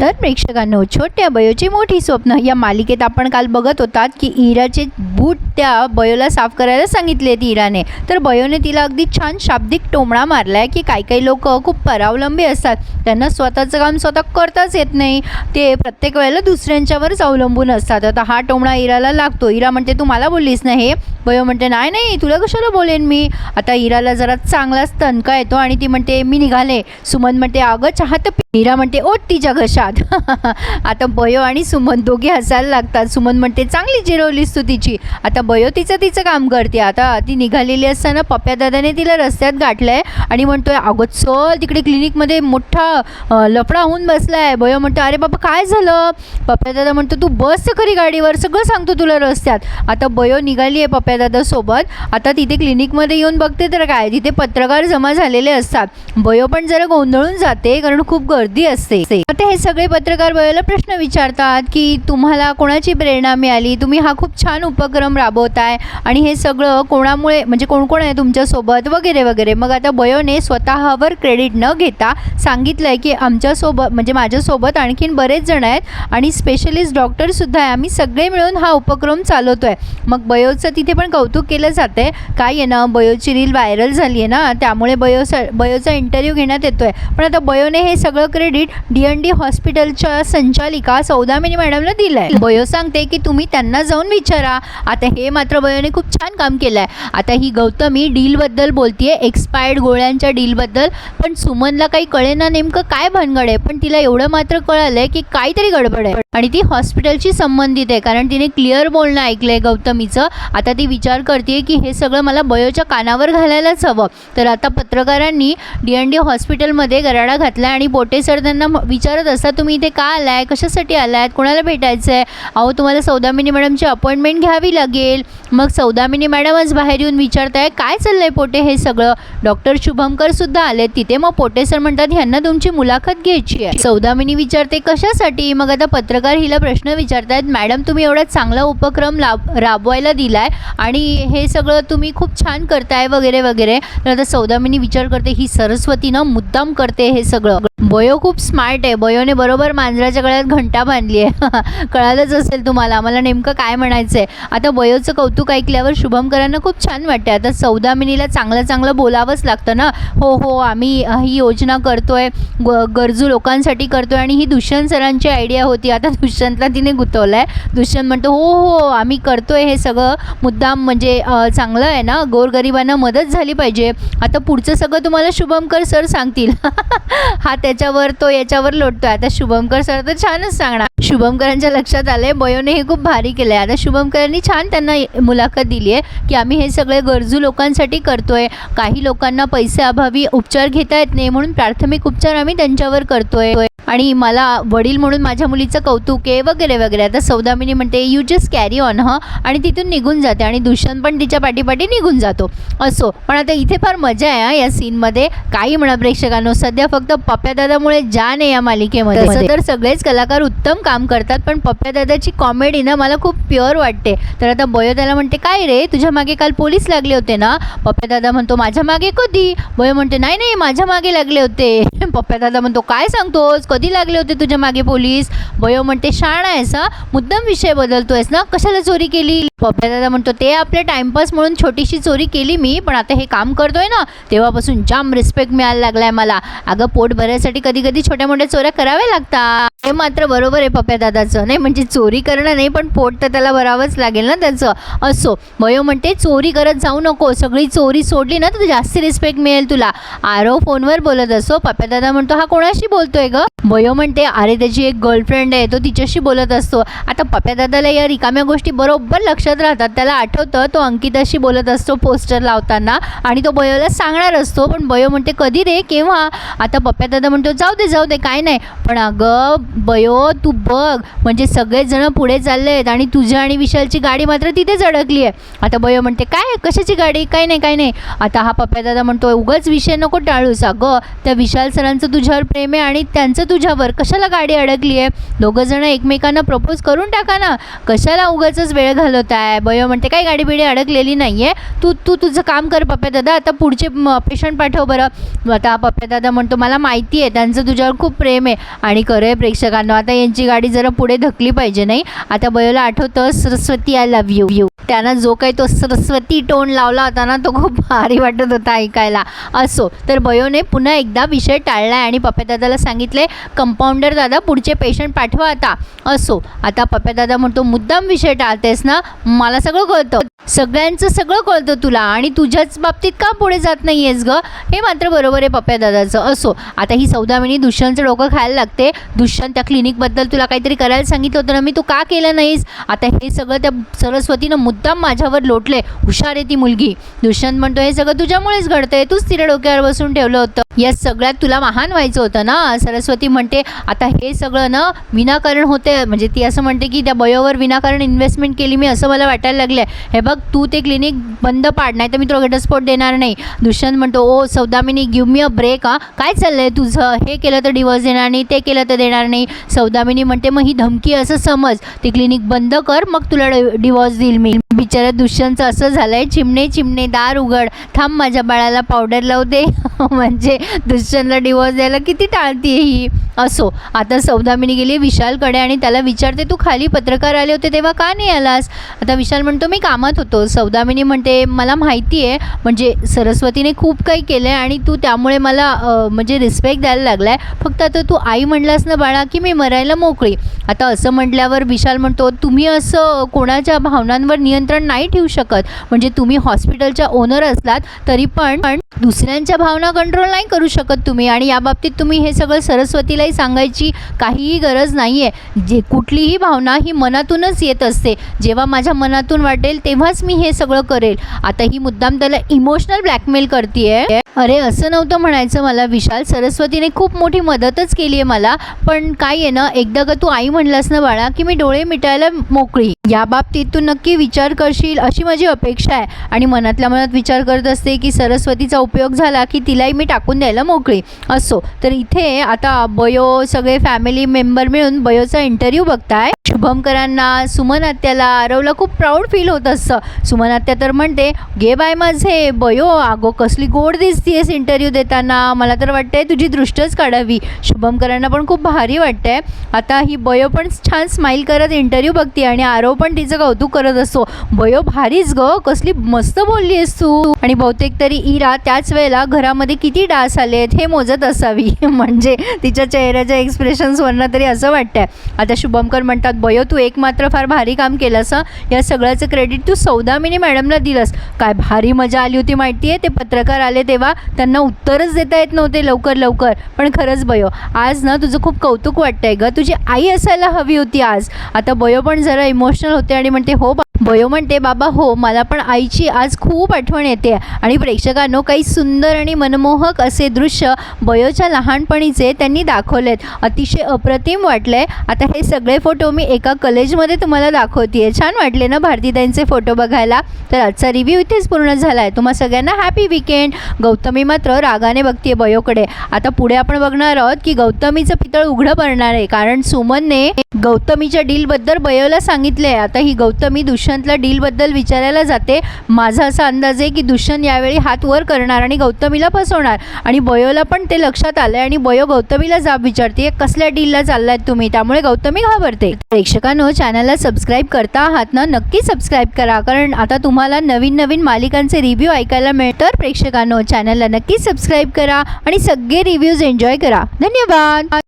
तर प्रेक्षकांनो छोट्या बयोची मोठी स्वप्न या मालिकेत आपण काल बघत होतात की इराचे बूट त्या बयोला साफ करायला सांगितले इराने. तर बयोने तिला अगदी छान शाब्दिक टोमणा मारलाय की काही काही लोक खूप परावलंबी असतात. त्यांना स्वतःचं काम स्वतः करताच येत नाही. ते प्रत्येक वेळेला दुसऱ्यांच्यावरच अवलंबून असतात. आता हा टोमणा इराला लागतो. इरा म्हणते तू मला बोललीस ना हे? बयो म्हणते नाही नाही तुला कशाला बोलेन मी? आता इराला जरा चांगलाच तणका येतो आणि ती म्हणते मी निघाले. सुमन म्हणते अगं चहा तर इरा म्हणते ओट तिच्या घशा घशात आता बयो आणि सुमन दोघे हसायला लागतात. सुमन म्हणते चांगली जिरवलीस तू तिची. आता बयो तिचं तिचं काम करते. आता ती निघालेली असताना पप्प्या दादाने तिला रस्त्यात गाठलंय आणि म्हणतोय अगं चल तिकडे क्लिनिकमध्ये मोठा लफडा होऊन बसलाय. बयो म्हणतो अरे बाबा काय झालं? पप्प्यादादा म्हणतो तू बस खरी गाडीवर सगळं सांगतो तुला रस्त्यात. आता बयो निघाली आहे पप्प्या दादा सोबत. आता तिथे क्लिनिकमध्ये येऊन बघते तर काय तिथे पत्रकार जमा झालेले असतात. बयो पण जरा गोंधळून जाते कारण खूप गर्दी असते. आता हे सगळं सगळे पत्रकार बयोला प्रश्न विचारतात की तुम्हाला कोणाची प्रेरणा मिळाली? तुम्ही हा खूप छान उपक्रम राबवताय आणि हे सगळं कोणामुळे म्हणजे कोण कोण आहे तुमच्यासोबत वगैरे वगैरे. मग आता बयोने स्वतःवर क्रेडिट न घेता सांगितलं आहे की आमच्यासोबत म्हणजे माझ्यासोबत आणखीन बरेच जण आहेत आणि स्पेशलिस्ट डॉक्टरसुद्धा आहे. आम्ही सगळे मिळून हा उपक्रम चालवतो आहे मग बयोचं तिथे पण कौतुक केलं जातं आहे काय आहे ना बयोची रील व्हायरल झाली आहे ना त्यामुळे बयोचा बयोचा इंटरव्ह्यू घेण्यात येतो आहे पण आता बयोने हे सगळं क्रेडिट डी एन डी हॉस्पिटलच्या संचालिका सौदामिनी मॅडमला दिलाय. बयो सांगते की तुम्ही त्यांना जाऊन विचारा. आता हे मात्र बयोने खूप छान काम केलं आहे आता ही गौतमी डीलबद्दल बोलतीये एक्सपायर्ड गोळ्यांच्या डीलबद्दल. पण सुमनला काही कळेना नेमकं काय भानगड आहे. पण तिला एवढं मात्र कळालं आहे की काहीतरी गडबड आहे. आणि ती हॉस्पिटलशी संबंधित आहे कारण तिने क्लिअर बोलणं ऐकलं आहे गौतमीचं. आता ती विचार करते की हे सगळं मला बयोच्या कानावर घालायलाच हवं. तर आता पत्रकारांनी डी एन डी हॉस्पिटलमध्ये गराडा घातला आणि पोटे सर त्यांना म- विचारत असता तुम्ही इथे का आलाय? कशासाठी आलायत कोणाला भेटायचं आहे अहो तुम्हाला सौदामिनी मॅडमची अपॉइंटमेंट घ्यावी लागेल. मग सौदामिनी मॅडमच बाहेर येऊन विचारताय काय चाललं आहे पोटे हे सगळं? डॉक्टर शुभमकरसुद्धा आले तिथे. मग पोटे सर म्हणतात ह्यांना तुमची मुलाखत घ्यायची आहे. सौदामिनी विचारते कशासाठी? मग आता पत्रकार हिला प्रश्न विचारतायत मॅडम तुम्ही एवढा चांगला उपक्रम लाभ राबवायला दिलाय आणि हे सगळं तुम्ही खूप छान करताय वगैरे वगैरे. तर आता सौदामिनी विचार करते ही सरस्वती ना मुद्दाम करते हे सगळं. बयो खूप स्मार्ट आहे. बयोने बरोबर मांजराच्या गळ्यात घंटा बांधली आहे. कळालंच असेल तुम्हाला. मला नेमकं काय म्हणायचं आहे आता बयोचं कौतुक ऐकल्यावर शुभमकरांना खूप छान वाटते आता सौदामिनीला चांगलं चांगलं बोलावंच लागतं ना? हो हो आम्ही ही योजना करतोय. ग गरजू लोकांसाठी करतोय आणि ही दुष्यंत सरांची आयडिया होती. आता दुष्यंतला तिने गुंतवलं आहे दुष्यंत म्हणतो हो हो आम्ही करतोय हे सगळं. मुद्दाम म्हणजे चांगलं आहे ना? गोरगरिबांना मदत झाली पाहिजे. आता पुढचं सगळं तुम्हाला शुभमकर सर सांगतील. हा त्याच्यावर तो याच्यावर लोटतोय. आता शुभमकर सर तर छानच सांगणार. शुभमकरांच्या लक्षात आलंय बयोने हे खूप भारी केलंय. आता शुभमकरांनी छान त्यांना मुलाखत दिली आहे की आम्ही हे सगळे गरजू लोकांसाठी करतोय. काही लोकांना पैसे अभावी उपचार घेता येत नाही म्हणून प्राथमिक उपचार आम्ही त्यांच्यावर करतोय. आणि मला वडील म्हणून माझ्या मुलीचं कौतुक आहे वगैरे वगैरे. आता सौदामिनी म्हणते यू जस्ट कॅरी ऑन ह आणि तिथून निघून जाते आणि दुष्यंत पण तिच्या पाठीपाठी निघून जातो. असो पण आता इथे फार मजा आहे या सीनमध्ये. काही म्हणा प्रेक्षकांनो सध्या फक्त पप्प्यादादामुळे जान आहे या मालिकेमध्ये. तसं तर सगळेच कलाकार उत्तम काम करतात पण पप्प्यादादाची कॉमेडी ना मला खूप प्युअर वाटते. तर आता बयो त्याला म्हणते काय रे तुझ्या मागे काल पोलीस लागले होते ना? पप्प्यादादा म्हणतो माझ्या मागे कधी? बयो म्हणते नाही नाही माझ्या मागे लागले होते. पप्प्यादादा म्हणतो काय सांगतोस? कधी लागले होते तुझ्या मागे पोलीस? बयो म्हणते शाण आहेस हा? मुद्दाम विषय बदलतोयस ना? कशाला चोरी केली? पप्पा दादा म्हणतो ते आपल्या टाइमपास म्हणून छोटीशी चोरी केली मी पण आता हे काम करतोय ना? तेव्हापासून जाम रिस्पेक्ट मिळायला लागलाय मला. अगं पोट भरायसाठी कधी कधी छोट्या मोठ्या चोऱ्या कराव्या लागतात. हे मात्र बरोबर आहे पप्प्या दादाचं. नाही म्हणजे चोरी करणं नाही पण पोट तर त्याला भरावंच लागेल ना त्याचं. असो. बयो म्हणते चोरी करत जाऊ नको. सगळी चोरी सोडली ना तर जास्ती रिस्पेक्ट मिळेल तुला. आरो फोनवर बोलत असो. पप्प्या दादा म्हणतो हा कोणाशी बोलतोय ग? वयो म्हणते अरे त्याची एक गर्लफ्रेंड आहे तो तिच्याशी बोलत असतो. आता पप्प्या दादाला या रिकाम्या गोष्टी बरोबर लक्षात राहतात. त्याला आठवतं तो अंकिताशी बोलत असतो पोस्टर लावताना आणि तो बयोला सांगणार असतो. पण बयो म्हणते कधी रे? केव्हा? आता पप्प्या दादा म्हणतो जाऊ दे जाऊ दे काय नाही. पण अगं बयो तू बघ. म्हणजे सगळेजणं पुढे चालले आहेत आणि तुझ्या आणि विशालची गाडी मात्र तिथेच अडकली आहे आता बयो म्हणते काय? कशाची गाडी? काय नाही काय नाही. आता हा पप्या दादा म्हणतो उगाच विषय नको टाळूस अगं. त्या विशाल सरांचं तुझ्यावर प्रेम आहे आणि त्यांचं तुझ्यावर? कशाला गाडी अडकली आहे दोघं जण एकमेकांना प्रपोज करून टाका ना. कशाला उगाचच वेळ घालवत आहे बयो म्हणते काही गाडी बिडी अडकलेली नाही आहे तू तू तुझं काम कर पप्या दादा आता पुढचे पेशंट पाठव बरं. आता पप्प्या दादा म्हणतो मला माहिती आहे त्यांचं तुझ्यावर खूप प्रेम आहे. आणि खरं आहे प्रेक्षकांना आता यांची गाडी जरा पुढे धकली पाहिजे नाही? आता बयोला आठवतं Saraswati I love you you त्यानं जो काही तो सरस्वती टोन लावला होता ना तो खूप भारी वाटत होता ऐकायला. असो तर बयोने पुन्हा एकदा विषय टाळला आणि पप्प्यादादाला सांगितले कंपाऊंडर दादा पुढचे पेशंट पाठवा आता. असो आता पप्प्यादादा म्हणतो मुद्दाम विषय टाळतेस ना? मला सगळं कळतं. सगळ्यांचं सगळं कळतं तुला आणि तुझ्याच बाबतीत का पुढे जात नाही आहेस गं? हे मात्र बरोबर आहे पप्प्या दादाचं. असो. आता ही सौदामिनी दुष्यंतचं डोकं खायला लागते. दुष्यंत त्या क्लिनिकबद्दल तुला काहीतरी करायला सांगितलं होतं ना मी तू का केलं नाहीस? आता हे सगळं त्या सरस्वतीनं मुद्दाम माझ्यावर लोटले हुशार आहे ती मुलगी. दुष्यंत म्हणतो हे सगळं तुझ्यामुळेच घडतंय. तूच तिला डोक्यावर बसून ठेवलं होतं. या सगळ्यात तुला महान व्हायचं होतं ना? सरस्वती म्हणते आता हे सगळं ना विनाकारण होते. म्हणजे ती असं म्हणते की त्या बयोवर विनाकारण इन्व्हेस्टमेंट केली मी असं मला वाटायला लागलं आहे हे बघ तू ते क्लिनिक बंद पाड नाही तर मी तुला घटस्फोट देणार नाही. दुष्यंत म्हणतो ओ Saudamini give me a break हा. काय चाललं आहे तुझं? हे केलं तर डिवोर्स देणार नाही ते केलं तर देणार नाही. सौदामिनी म्हणते मग ही धमकी असं समज. ती क्लिनिक बंद कर मग तुला डिवोर्स देईल मी. बिचारा दुष्यंतचं असं झालं आहे चिमणे चिमणे दार उघड. थांब माझ्या बाळाला पावडर लावू दे. म्हणजे दुष्यंतला डिवोर्स द्यायला किती टाळते ही? असो आता सौदामिनी गेली विशालकडे आणि त्याला विचारते तू खाली पत्रकार आले होते तेव्हा का नाही आलास? आता विशाल म्हणतो मी कामात होतो. सौदामिनी म्हणते मला माहिती आहे म्हणजे सरस्वतीने खूप काही केलं आहे आणि तू त्यामुळे मला म्हणजे रिस्पेक्ट द्यायला लागला आहे फक्त आता तू आई म्हणलास ना बाळा की मी मरायला मोकळी. आता असं म्हटल्यावर विशाल म्हणतो तुम्ही असं कोणाच्या भावनांवर नियंत्रण नाही ठेवू शकत. म्हणजे तुम्ही हॉस्पिटलच्या ओनर असलात तरी पण पण दुसऱ्यांच्या भावना कंट्रोल नाही करू शकत तुम्ही आणि या बाबतीत तुम्ही हे सगळं सरस्वतीलाही सांगायची काहीही गरज नाही आहे जे कुठलीही भावना ही मनातूनच येत असते. जेव्हा माझ्या मनातून वाटेल तेव्हाच मी हे सगळं करेल. आता ही मुद्दाम त्याला इमोशनल ब्लॅकमेल करते अरे असं नव्हतं म्हणायचं मला. विशाल सरस्वतीने खूप मोठी मदतच केली आहे मला. पण काय आहे ना एकदा का तू आई म्हणलास ना बाळा की मी डोळे मिटायला मोकळी. या बाबतीत तू नक्की विचार करशील अशी माझी अपेक्षा आहे. आणि मनातल्या मनात विचार करत असते की सरस्वतीचा उपयोग झाला की तिलाही मी टाकून द्यायला मोकळी. असो. तर इथे आता बयो सगळे फॅमिली मेंबर मिळून बयोचा इंटरव्ह्यू बघताय. शुभमकरांना सुमन आत्याला आरवला. खूप प्राऊड फील होत असतं सुमन आत्या तर म्हणते गे बाय माझे बयो आगो कसली गोड दिसतीयस इंटरव्ह्यू देताना. मला तर वाटतंय तुझी दृष्टच काढावी. शुभमकरांना पण खूप भारी वाटतंय. आता ही बयो पण छान स्माईल करत इंटरव्ह्यू बघते आणि आरव पण तिचं कौतुक करत असतो. बयो भारीच ग. कसली मस्त बोलली आहेस तू. आणि बहुतेक तरी इरा त्याच वेळेला घरामध्ये किती डास आले आहेत हे मोजत असावी. म्हणजे तिच्या चेहऱ्याच्या एक्सप्रेशन्सवरनं तरी असं वाटतंय. आता शुभमकर म्हणतात बयो तू एक मात्र फार भारी काम केलंस या सगळ्याचं क्रेडिट तू सौदामिनी मॅडमला दिलंस. काय भारी मजा आली होती माहिती आहे ते पत्रकार आले तेव्हा? त्यांना उत्तरच देता येत नव्हते लवकर लवकर. पण खरंच बयो आज ना तुझं खूप कौतुक वाटतंय ग. तुझी आई असायला हवी होती आज. आता बयो पण जरा इमोशनल होते आणि म्हणते हो बयो म्हणते बाबा हो मला पण आईची आज खूप आठवण येते. आणि प्रेक्षकांनो काही सुंदर आणि मनमोहक असे दृश्य बयोच्या लहानपणीचे त्यांनी दाखवलेत. अतिशय अप्रतिम वाटले आता हे सगळे फोटो मी एका कलेजमध्ये तुम्हाला दाखवते छान वाटले ना भारतीताईंचे फोटो बघायला? तर आजचा रिव्ह्यू इथेच पूर्ण झाला आहे तुम्हा सगळ्यांना हॅपी विकेंड. गौतमी मात्र रागाने बघते बयोकडे. आता पुढे आपण बघणार आहोत की गौतमीचं पितळ उघडं पडणार आहे. कारण सुमनने गौतमीच्या डीलबद्दल बयोला सांगितले आता ही गौतमी दुष्यंतला डीलबद्दल विचारायला जाते. माझा असा अंदाज आहे की दुष्यंत यावेळी हात वर करणार आणि गौतमीला फसवणार. आणि बयोला पण ते लक्षात आलं आणि बयो गौतमीला जाब विचारते कसल्या डीलला चाललाय तुम्ही? त्यामुळे गौतमी घाबरते. प्रेक्षकांनो चॅनलला सबस्क्राईब करता आहात ना नक्की सबस्क्राईब करा कारण आता तुम्हाला नवीन नवीन मालिकांचे रिव्ह्यू ऐकायला मिळतं प्रेक्षकांनो चॅनलला नक्की सबस्क्राईब करा आणि सगळे रिव्ह्यूज एन्जॉय करा. धन्यवाद!